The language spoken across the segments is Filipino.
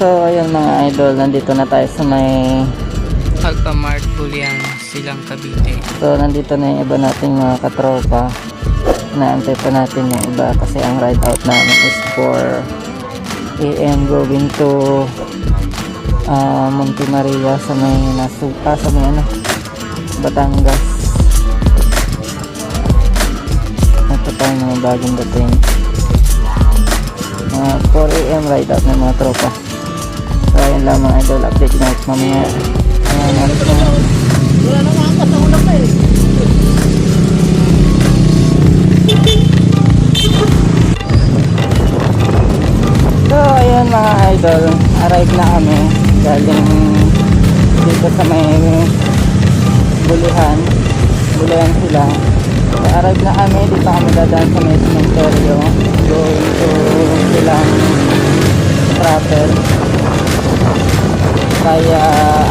So, ayun mga idol, nandito na tayo sa may... Alphamart Bulian, Silang Cavite. So, nandito na yung iba nating mga katropa. Naantay pa natin yung iba kasi ang ride out namin is for AM going to uh, Monte Maria sa may nasuka, sa may ano, Batangas. Ito tayo mga bagong dating. Mga 4 AM ride out ng mga tropa. So, ayun lang mga idol, update na mamaya. Ayan, alis na. So, ayun mga idol, arrive na kami galing dito sa may bulihan. Bulihan sila. So, arrive na kami, dito kami dadaan sa may cementerio. Going to silang travel. Kaya,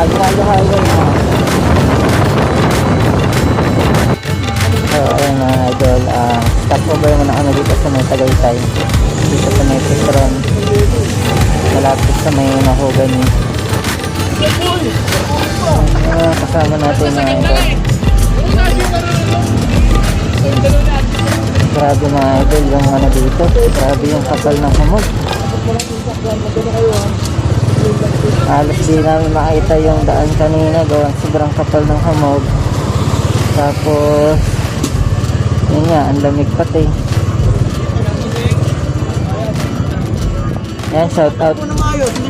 Aguinaldo Highway na. So, ayun mga idol, ah, stop over muna kami dito sa may Tagaytay. Dito sa may Petron. Malapit sa may Mahogany. Ah, kasama natin mga idol. Grabe mga idol yung ano dito. Grabe yung kapal ng hamog. Halos di namin makita yung daan kanina. Gawang sobrang kapal ng hamog. Tapos, yun nga, ang lamig pati. Yan, shout out.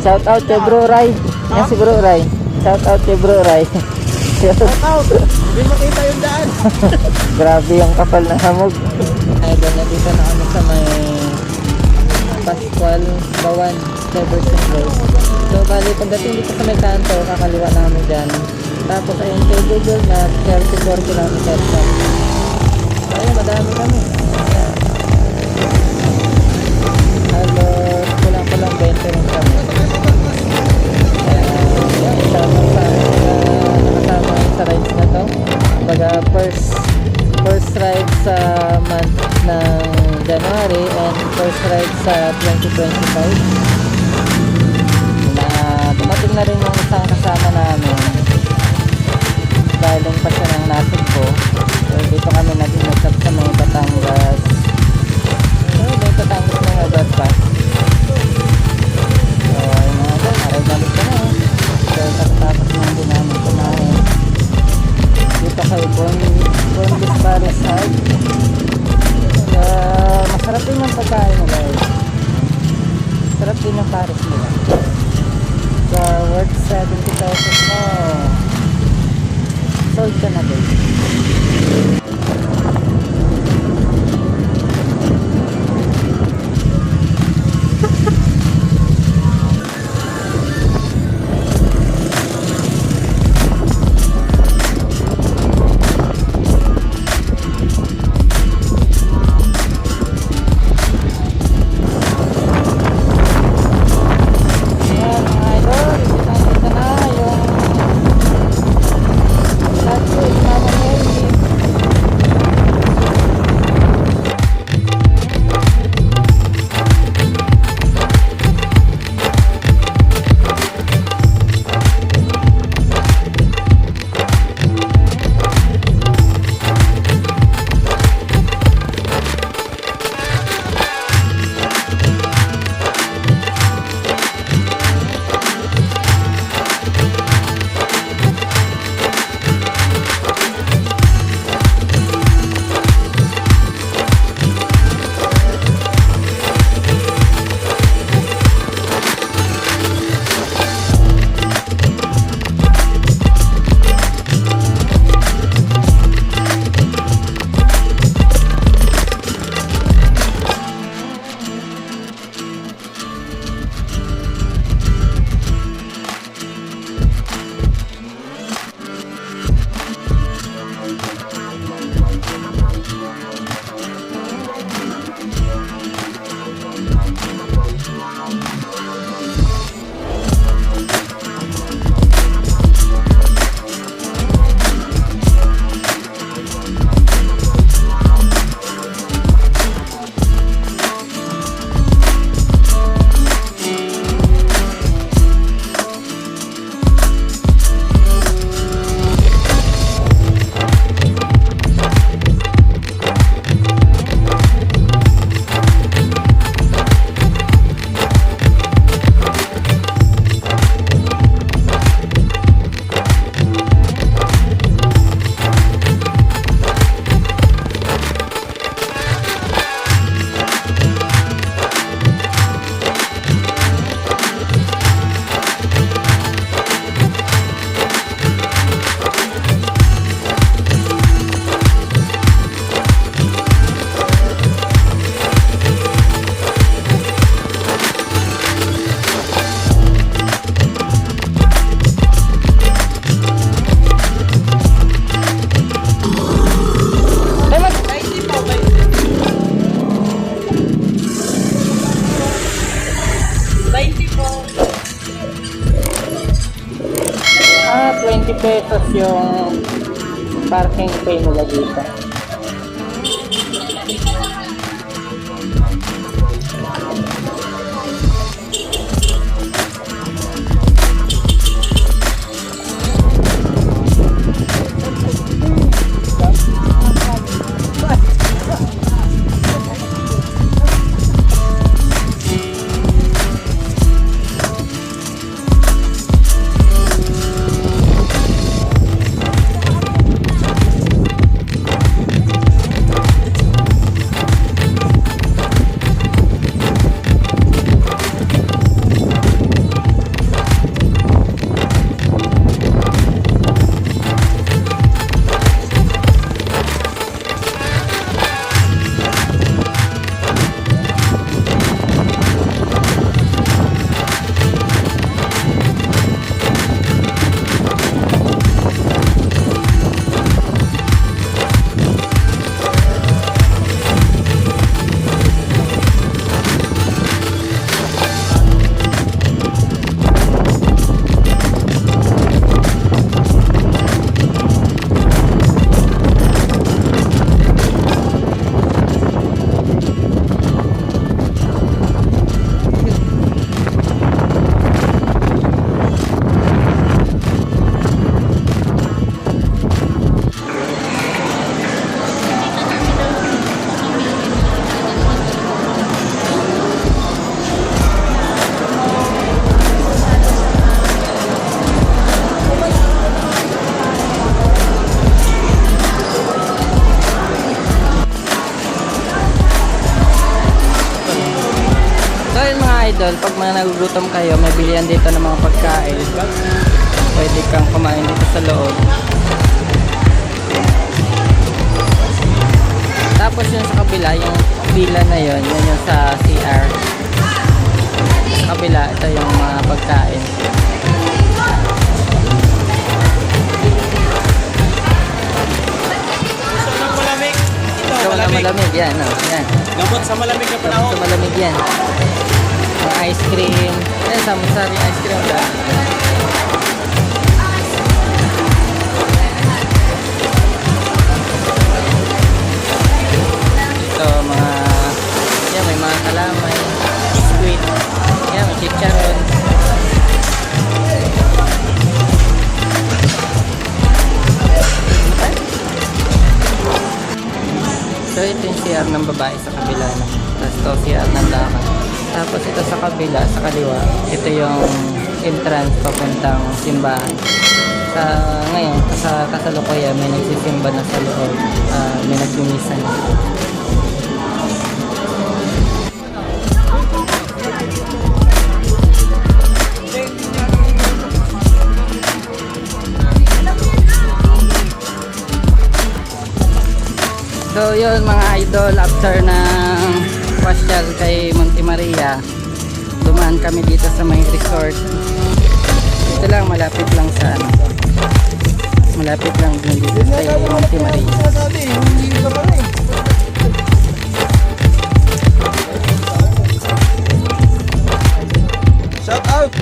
Shout out kay Bro Ray. Yan si Bro Ray. Shout out kay Bro Ray. Out! Hindi makita yung daan. Grabe yung kapal ng hamog. Ay, na dito na kami sa may Pascual Bawan Cleverson Road. So, bali, pagdating dito sa may kakaliwa na kami dyan. Tapos, ayun kay Google na 34 kilometers pa. So, ayun, madami kami. Ayan. Sold ka na din 20 pesos yung parking fee nila dito. Idol, pag mga nagugutom kayo, may bilihan dito ng mga pagkain. Pwede kang kumain dito sa loob. Tapos yung sa kabila, yung villa na yun, yun yung sa CR. Sa kabila, ito yung mga pagkain. Ng malamig. Ito, Ito malamig. yan. Oh, yan. Gamot sa malamig na panahon. sa malamig yan. Ice cream. Yan, samusari ice cream ba? Ito, mga... Yan, may mga kalamay. Squid. Yan, may chicharon. So ito yung CR ng babae sa kabila na. Tapos ito CR ng lakad. Tapos ito sa kabila, sa kaliwa, ito yung entrance papuntang simbahan. Sa ngayon, sa kasalukuyan, may nagsisimba na sa loob. Ah, may nagmimisa na. So yun mga idol, after ng pasyal kay Monte Maria, dumaan kami dito sa may resort. Ito lang, malapit lang sa ano. Malapit lang din dito sa Monte Maria. Shout out!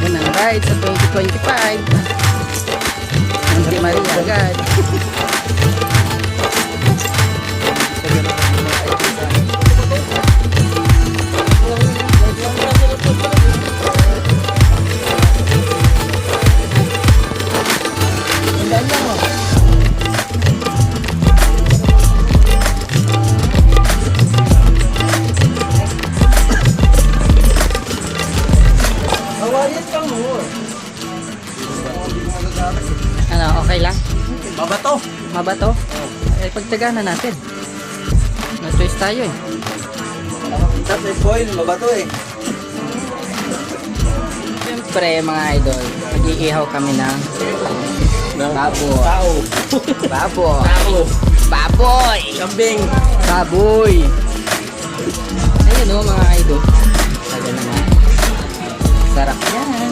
Yun ang ride sa 2025. Monte Maria agad. Mabato? Eh, pagtyaga na natin. No choice tayo eh. Tapos foil, mabato eh. Siyempre mga idol, mag-iihaw kami ng baboy. Tao. Baboy. Tao. Baboy! Kambing. Baboy! Ayun o mga idol. Tagal naman. Sarap yan.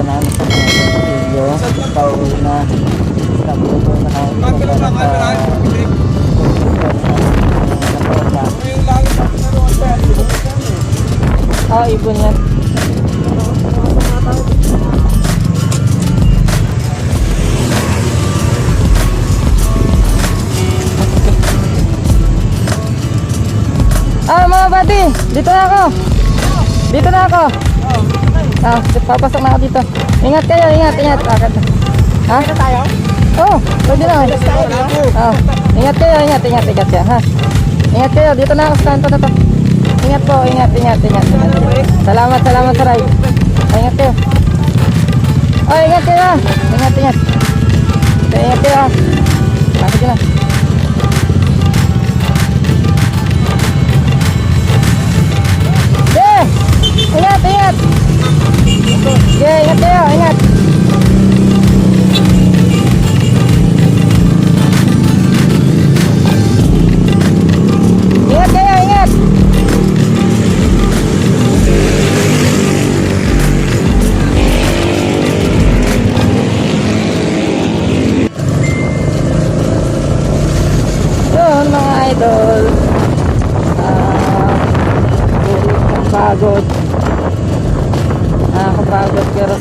Nandito na sa mga studio. Pauwi na. Po na kami ito Oh, ibon yan. Ah, mga buddy, dito na ako. Dito na ako. Ah, papasok na ako dito. Ingat kayo, ingat, ingat. Akad. Ha? Tayo? Oh, pwede na. Ah, ingat kayo, ingat, ingat, ingat kayo, ha? Ingat kayo, dito na ako sa kanto na to. Ingat po, ingat, ingat, ingat. ingat. Salamat, salamat sa ride. Ah, ingat kayo. Oh, ingat kayo. ah. Ingat, ingat. Ingat kayo. ah. Bakit na? Yeah! Ingat, ingat! Yeah, ingat kayo, ingat! Ingat kayo, ingat!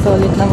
Solid naman